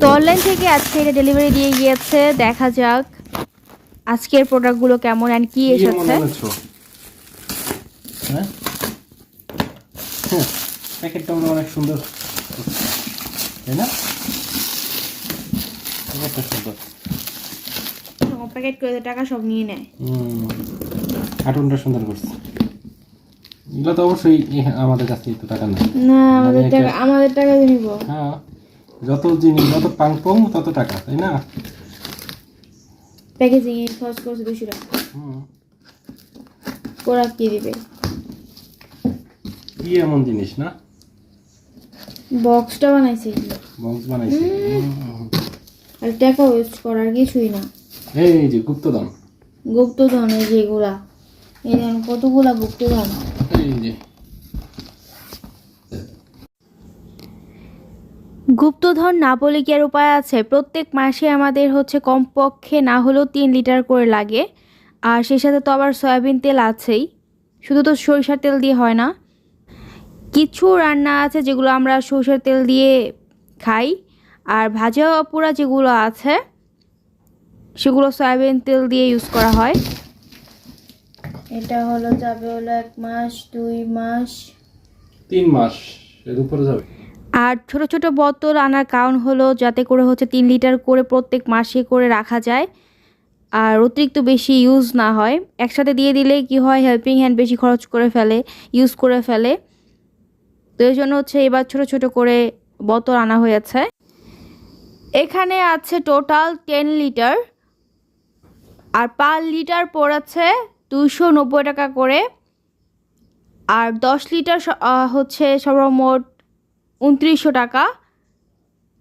তো অনলাইন থেকে আজকে এটা ডেলিভারি দিয়ে গিয়েছে দেখা যাক আজকের প্রোডাক্টগুলো কেমন অ্যান্ড কি কি এসেছে? হ্যাঁ? হ্যাঁ, প্যাকেটটা অনেক সুন্দর। তাই না? সুন্দর। প্যাকেট করে টাকা সব নিয়ে নেয় কার্টুনটা সুন্দর করছে। এগুলো তো অবশ্যই আমাদের কাছে তো টাকা না আমাদের টাকা আমাদের টাকা নিব। হ্যাঁ। যত জিনিস যত পাং পং তত টাকা তাই না? প্যাকেজিং এ খরচ করছে দুশো টাকা। হুম। ওরা কি দিবে? কি এমন জিনিস না? বক্সটা বানাইছে এগুলো। বক্স বানাইছে। আর টাকা ওয়েস্ট করার কিছুই না। এই যে গুপ্তধন। গুপ্তধন এই যেগুলা এই কতগুলা গুপ্তধন? এই যে। গুপ্তধন না বলে কি আর উপায় আছে। প্রত্যেক মাসে আমাদের হচ্ছে কমপক্ষে না হলেও তিন লিটার করে লাগে। আর সেই সাথে তো আবার সয়াবিন তেল আছেই। শুধু তো সরিষার তেল দিয়ে হয় না। কিছু রান্না আছে যেগুলো আমরা সরিষার তেল দিয়ে খাই। আর ভাজা পোড়া যেগুলো আছে সেগুলো সয়াবিন তেল দিয়ে ইউজ করা হয়। এটা হলো যাবে হলো এক মাস দুই মাস। তিন মাস এর উপরে যাবে। আর ছোট ছোট বোতল আনার কারণ হলো যাতে করে হচ্ছে তিন লিটার করে প্রত্যেক মাসে করে রাখা যায়। আর অতিরিক্ত বেশি ইউজ না হয়। একসাথে দিয়ে দিলে কি হয়? হেল্পিং হ্যান্ড বেশি খরচ করে ফেলে ইউজ করে ফেলে। তো এই জন্য হচ্ছে এবার ছোট ছোট করে বোতল আনা হয়েছে। এখানে আছে টোটাল টেন লিটার আর পার লিটার পড়েছে দুশো নব্বই টাকা করে। আর দশ লিটার হচ্ছে সর্বমোট উনত্রিশশো টাকা।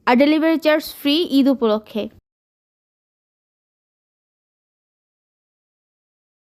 আর ডেলিভারি চার্জ ফ্রি ঈদ উপলক্ষে।